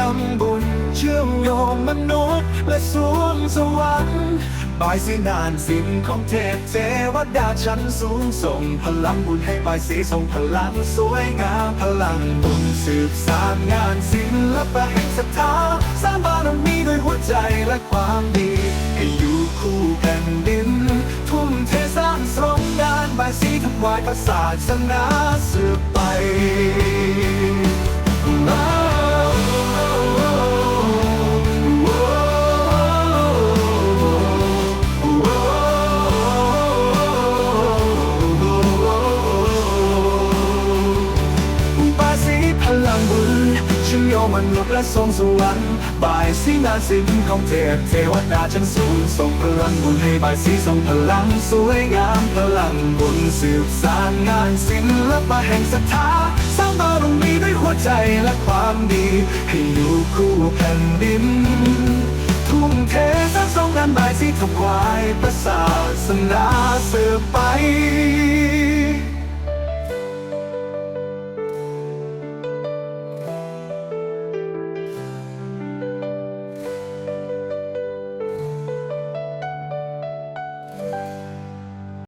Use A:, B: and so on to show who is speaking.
A: ลังบุญ เชื่อมโยงมนุษย์ และสวงสวรรค์บายสีนานสินของเทพเทวดาชั้นสูงส่ง พลังบุญให้บายสีส่งพลังสวยงามพลังบุญสืบสานงานศิลปะแห่งศรัทธาสร้างบารมีด้วยหัวใจและความดี ให้อยู่คู่แผ่นดิน ทุ่มเทสร้างสมงานบายสีถวายพระศาสนาสืบไป มโยงมนุษย์และทรงสวรรค์บายสีนาสินของเทพเทวดาชั้นสูงส่งพลังบุญให้บายสีทรงพลังสวยงามพลังบุญสืบสานงานศิลปะแห่งศรัทธาสร้างบารมีด้วยหัวใจและความดี ให้อยู่คู่แผ่นดิน ทุ่มเทสร้างสรงงานบายสีถวายพระศาสนาสืบไป